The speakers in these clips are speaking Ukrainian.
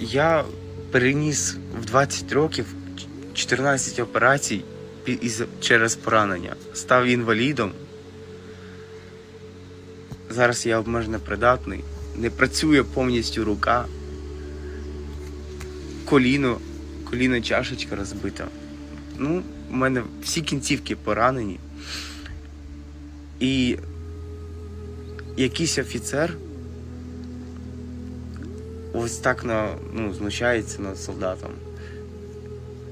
Я переніс в 20 років 14 операцій через поранення. Став інвалідом. Зараз я обмежено придатний. Не працює повністю рука. Коліно, коліно чашечка розбита. Ну, у мене всі кінцівки поранені. І якийсь офіцер ось так на, ну, знущається над солдатом.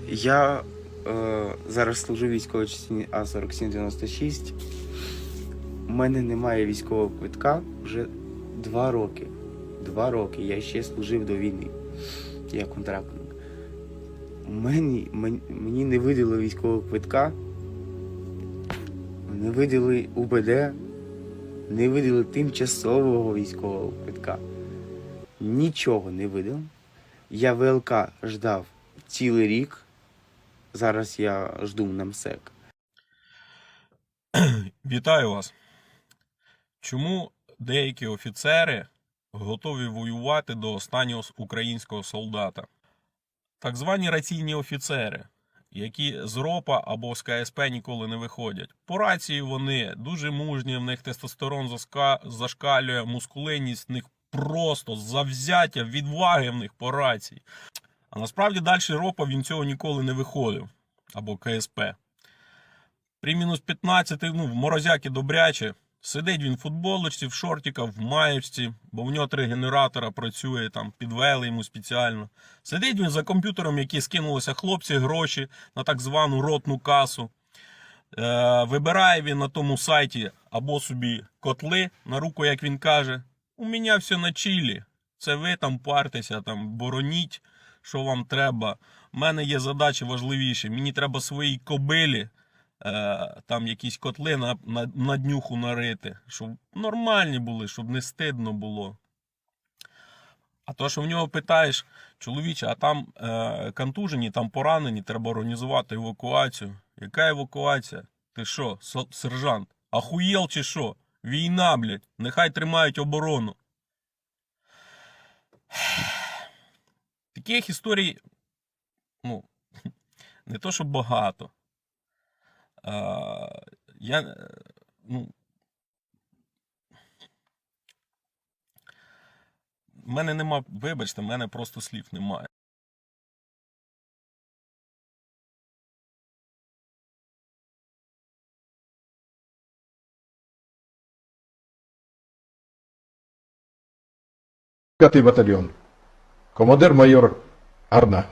Я е, зараз служу військовій частині А4796. У мене немає військового квитка вже два роки. Два роки. Я ще служив до війни. Я контрактник. Мені, мені, не видали військового квитка, не видали УБД, не видали тимчасового військового квитка. Нічого не видав. Я ВЛК ждав цілий рік. Зараз я жду на МСЕК. Вітаю вас. Чому деякі офіцери готові воювати до останнього українського солдата? Так звані раційні офіцери, які з ропа або з КСП ніколи не виходять. По рації вони дуже мужні, в них тестостерон зашкалює, мускулинність в них просто завзяття, відваги в них по. А насправді далі ропа він цього ніколи не виходив. Або КСП. При мінус 15, ну, в морозяки добряче. Сидить він в футболочці, в шортиках, в маєчці, бо в нього три генератора працює, там підвели йому спеціально. Сидить він за комп'ютером, який скинулися хлопці гроші на так звану ротну касу. Е, вибирає він на тому сайті або собі котли на руку, як він каже. У мене все на чилі. Це ви там партеся, там бороніть, що вам треба. У мене є задачі важливіші. Мені треба своїй кобилі е, там якісь котли на, на, на днюху нарити, щоб нормальні були, щоб не стидно було. А то, що в нього питаєш, чоловіче, а там е, контужені, там поранені, треба організувати евакуацію. Яка евакуація? Ти що, сержант? Ахуєл чи що? Війна, блядь, нехай тримають оборону. Таких історій, ну, не то, що багато. А, я, ну, в мене нема, вибачте, в мене просто слів немає. П'ятий батальйон. Командир майор Арна.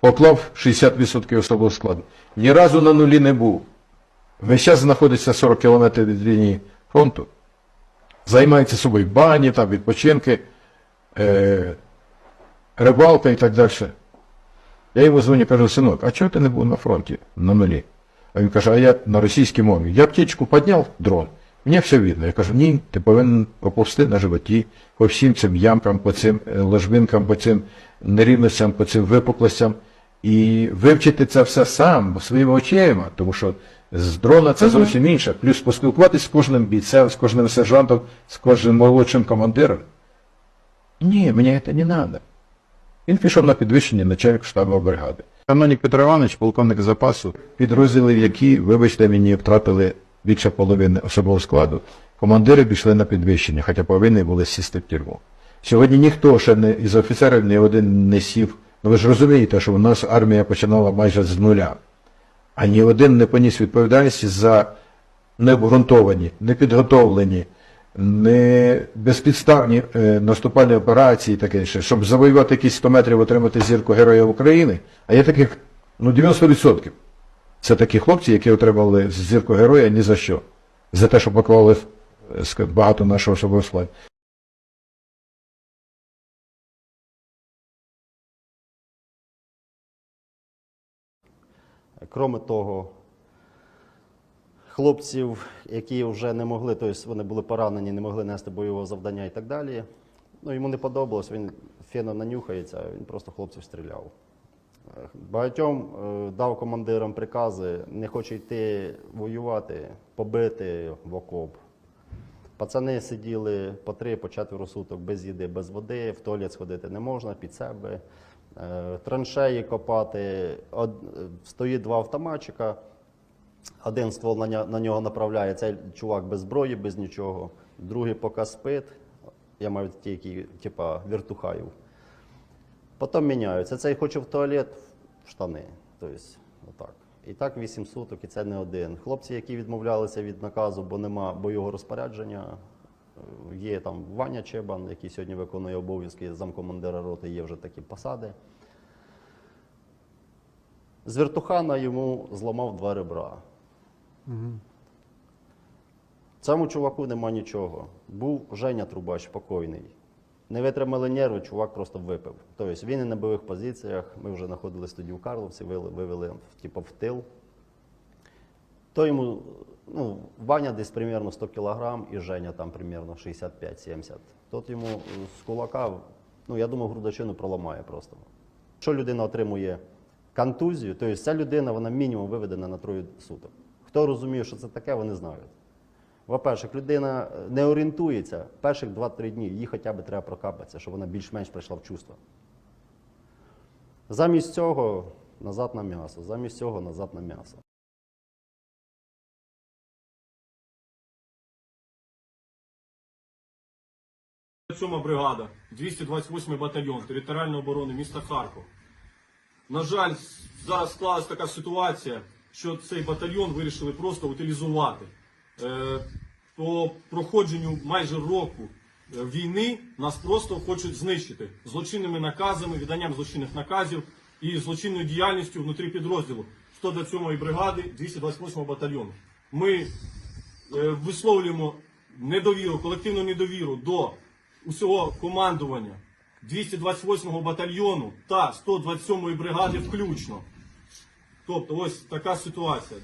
Поклав 60% особового складу. Ні разу на нулі не був. Весь час знаходиться 40 кілометрів від лінії фронту. Займається собою бані, там, відпочинки, е- рибалка і так далі. Я йому дзвоню, кажу, синок, а чого ти не був на фронті на нулі? А він каже, а я на російській мові. Я птічку підняв, дрон. Мені все видно. Я кажу, ні, ти повинен поповсти на животі по всім цим ямкам, по цим е, ложбинкам, по цим нерівностям, по цим випуклостям. І вивчити це все сам своїми очима, тому що з дрона це зовсім інше. Плюс поспілкуватися з кожним бійцем, з кожним сержантом, з кожним молодшим командиром. Ні, мені це не треба. Він пішов на підвищення начальник штабу бригади. Канонік Петро Іванович, полковник запасу, підрозділів, які, вибачте мені, втратили більше половини особового складу. Командири пішли на підвищення, хоча повинні були сісти в тюрму. Сьогодні ніхто ще не із офіцерів ні один не сів. Ну ви ж розумієте, що у нас армія починала майже з нуля. А ні один не поніс відповідальності за необґрунтовані, непідготовлені, не безпідставні е, наступальні операції, таке ще, щоб завоювати якісь 100 метрів, отримати зірку Героя України. А є таких, ну 90%. Це такі хлопці, які отримали зірку героя ні за що. За те, що поклали е, багато нашого особового складу. Кроме того, хлопців, які вже не могли, тобто вони були поранені, не могли нести бойового завдання і так далі. Ну, йому не подобалось, він фено нанюхається, він просто хлопців стріляв. Багатьом е, дав командирам прикази, не хоче йти воювати, побити в окоп. Пацани сиділи по три, по четверо суток без їди, без води, в туалет сходити не можна під себе. Е, Траншеї копати, стоїть два автоматчика, один ствол на, на нього направляє, цей чувак без зброї, без нічого, другий поки спить. Я маю ті, які, типа, віртухаїв. Потім міняються. Цей хоче в туалет, в штани. Тобто, отак. І так 8 суток, і це не один. Хлопці, які відмовлялися від наказу, бо нема бойового розпорядження. е, Є там Ваня Чебан, який сьогодні виконує обов'язки замкомандира роти, є вже такі посади. З вертухана йому зламав два ребра. Цьому чуваку нема нічого. Був Женя Трубач покойний. Не витримали нерви, чувак просто випив. Тобто він і на бойових позиціях. Ми вже знаходились тоді у Карловці, вивели, типу, в тил. То йому, ну, Ваня десь примерно 100 кілограм і Женя там примерно 65-70. Тот йому е, з кулака, ну я думаю, грудочину проламає просто. Якщо людина отримує контузію, то ця людина вона мінімум виведена на троє суток. Хто розуміє, що це таке, вони знають. Во-перше, людина е, не орієнтується перших 2-3 дні, їй хоча б треба прокапатися, щоб вона більш-менш прийшла в чувство. Замість цього назад на м'ясо, замість цього назад на м'ясо. Сьома бригада, 228 батальйон територіальної оборони міста Харков. На жаль, зараз склалася така ситуація, що цей батальйон вирішили просто утилізувати. Е, по проходженню майже року е, війни нас просто хочуть знищити злочинними наказами, відданням злочинних наказів і злочинною діяльністю внутрі підрозділу 127-ї бригади 228-го батальйону. Ми е, висловлюємо недовіру, колективну недовіру до усього командування 228-го батальйону та 127-ї бригади включно. Тобто ось така ситуація.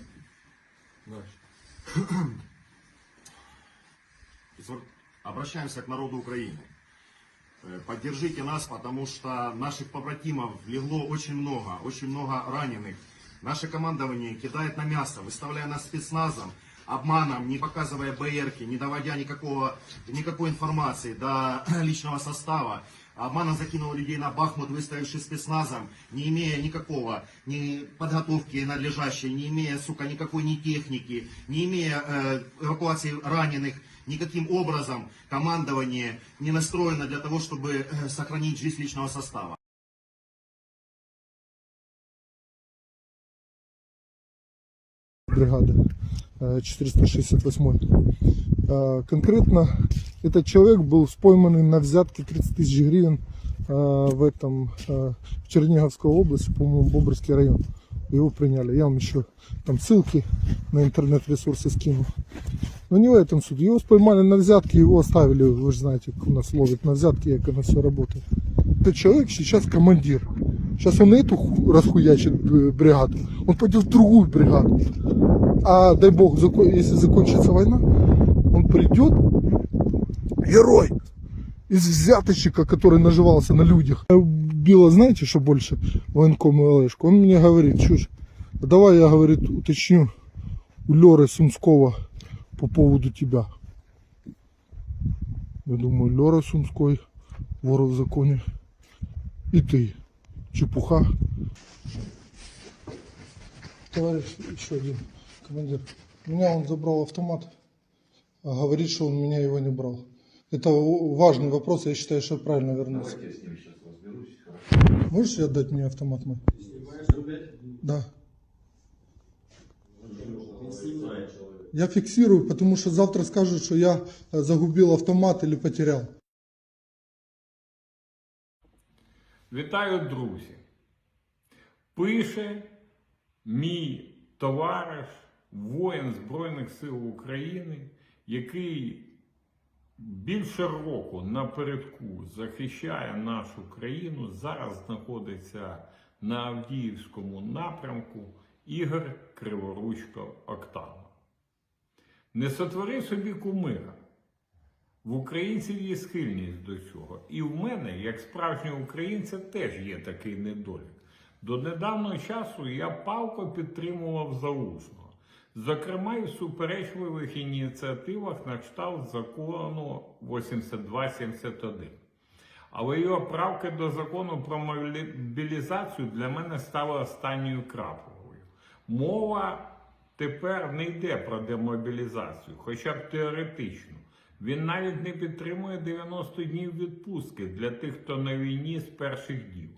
Обращаемся к народу Украины. Э, Поддержите нас, потому что наших побратимов легло очень много, очень много раненых. Наше командование кидает на мясо, выставляя нас спецназом, обманом, не показывая БРки, не доводя никакого, никакой информации до личного состава. Обманом закинула людей на Бахмут, выставившись спецназом, не имея никакого ни подготовки надлежащей, не имея, сука, никакой ни техники, не имея э, эвакуации раненых, никаким образом командование не настроено для того, чтобы э, сохранить жизнь личного состава. бригады э, 468 Э, Конкретно этот человек был пойманный на взятке 30 тысяч гривен э, в этом э, в Черниговской области, по-моему, Бобрский район. Его приняли. Я вам еще там ссылки на интернет-ресурсы скину. Но не в этом суть. Его поймали на взятке, его оставили, вы же знаете, как у нас ловят на взятки, как оно все работает. Этот человек сейчас командир. Сейчас он эту ху- расхуячит э, бригаду, он пойдет в другую бригаду. А дай бог, зако- если закончится война, он придет, герой, из взяточника, который наживался на людях. Било, знаете, что больше военком и Олешку? Он мне говорит, чушь, давай я, говорит, уточню у Леры Сумского по поводу тебя. Я думаю, Лера Сумской, вор в законе. И ты, чепуха. Товарищ, еще один командир. Меня он забрал автомат, а говорит, что он меня его не брал. Это в- важный вопрос, я считаю, что правильно вернулся. Можешь отдать мне автомат мой? Да. Я фиксирую, потому что завтра скажут, что я э, загубил автомат или потерял. Вітаю, друзі. Пише мій товариш, воїн Збройних сил України, який більше року напередку захищає нашу країну, зараз знаходиться на Авдіївському напрямку Ігор Криворучко Октава. Не сотвори собі кумира. В українців є схильність до цього. І в мене, як справжнього українця, теж є такий недолік. До недавнього часу я палко підтримував заусного. Зокрема і в суперечливих ініціативах на кшталт закону 8271. Але його правки до закону про мобілізацію для мене стали останньою краплею. Мова тепер не йде про демобілізацію, хоча б теоретично. Він навіть не підтримує 90 днів відпустки для тих, хто на війні з перших днів.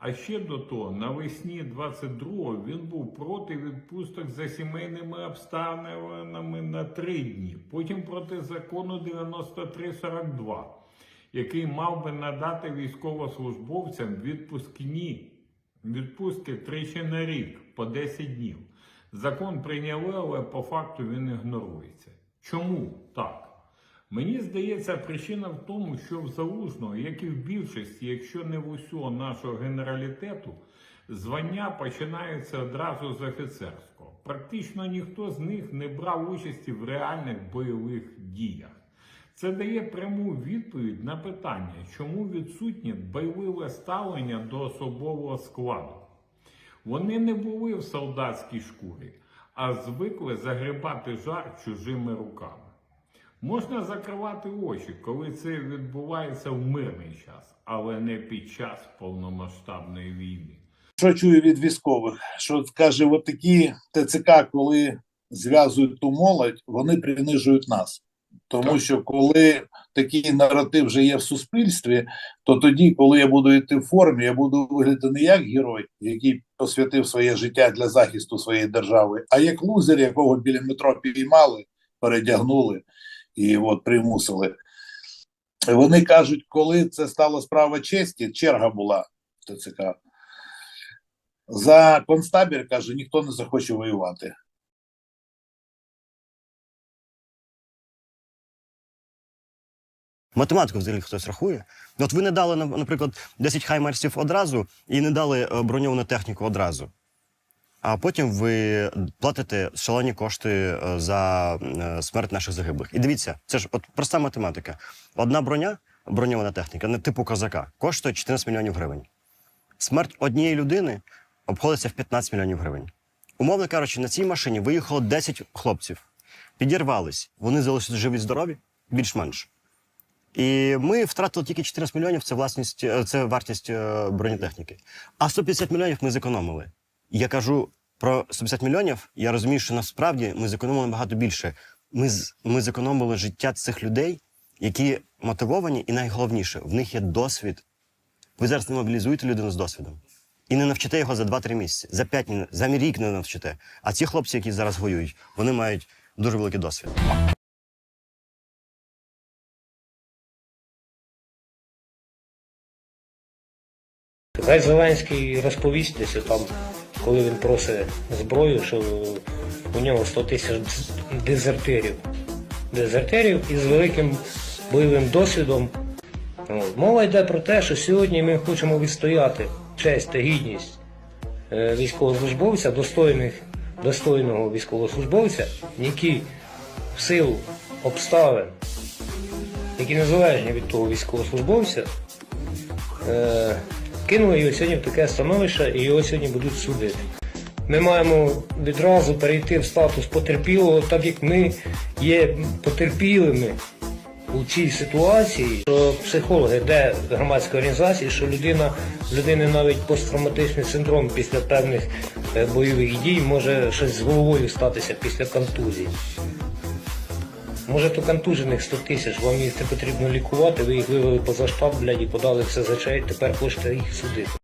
А ще до того, навесні 22-го він був проти відпусток за сімейними обставинами на три дні, потім проти закону 9342 який мав би надати військовослужбовцям відпускні відпустки тричі на рік по 10 днів. Закон прийняли, але по факту він ігнорується. Чому так? Мені здається, причина в тому, що в Залужного, як і в більшості, якщо не в усього нашого генералітету, звання починаються одразу з офіцерського. Практично ніхто з них не брав участі в реальних бойових діях. Це дає пряму відповідь на питання, чому відсутнє дбайливе ставлення до особового складу. Вони не були в солдатській шкурі, а звикли загрібати жар чужими руками. Можна закривати очі, коли це відбувається в мирний час, але не під час повномасштабної війни. що чую від військових, що каже, от такі ТЦК, коли зв'язують ту молодь, вони принижують нас. Тому Так. що коли такий наратив вже є в суспільстві, то тоді, коли я буду йти в формі, я буду виглядати не як герой, який посвятив своє життя для захисту своєї держави, а як лузер, якого біля метро піймали, передягнули і от примусили. Вони кажуть, коли це стала справа честі, черга була ТЦК. За концтабір, каже, ніхто не захоче воювати. Математику взагалі хтось рахує. От ви не дали, наприклад, 10 хаймерсів одразу і не дали е, броньовану техніку одразу. А потім ви платите шалені кошти е, за е, смерть наших загиблих. І дивіться, це ж от проста математика. Одна броня, броньована техніка, не типу козака, коштує 14 мільйонів гривень. Смерть однієї людини обходиться в 15 мільйонів гривень. Умовно кажучи, на цій машині виїхало 10 хлопців, підірвались, вони залишились живі здорові, більш-менш. І ми втратили тільки 14 мільйонів це власність, е, це вартість бронетехніки. А 150 мільйонів ми зекономили. Я кажу про 150 мільйонів, я розумію, що насправді ми зекономили набагато більше. Ми, ми зекономили життя цих людей, які мотивовані, і найголовніше, в них є досвід. Ви зараз не мобілізуєте людину з досвідом. І не навчите його за 2-3 місяці, за 5 ні- за рік не навчите. А ці хлопці, які зараз воюють, вони мають дуже великий досвід. Хай Зеленський розповіститься там, коли він просить зброю, що у нього 100 тисяч дезертирів. Дезертирів із великим бойовим досвідом. Мова йде про те, що сьогодні ми хочемо відстояти честь та гідність е, військовослужбовця, достойних, достойного військовослужбовця, який в силу обставин, які незалежні від того військовослужбовця, е, кинули його сьогодні в таке становище і його сьогодні будуть судити. Ми маємо відразу перейти в статус потерпілого, так як ми є потерпілими у цій ситуації, що психологи, де громадські організації, що людина, людини навіть посттравматичний синдром після певних е, бойових дій може щось з головою статися після контузії. Може, то контужених 100 тисяч, вам їх не потрібно лікувати, ви їх вивели поза штаб, блядь, і подали все за чай, тепер хочете їх судити.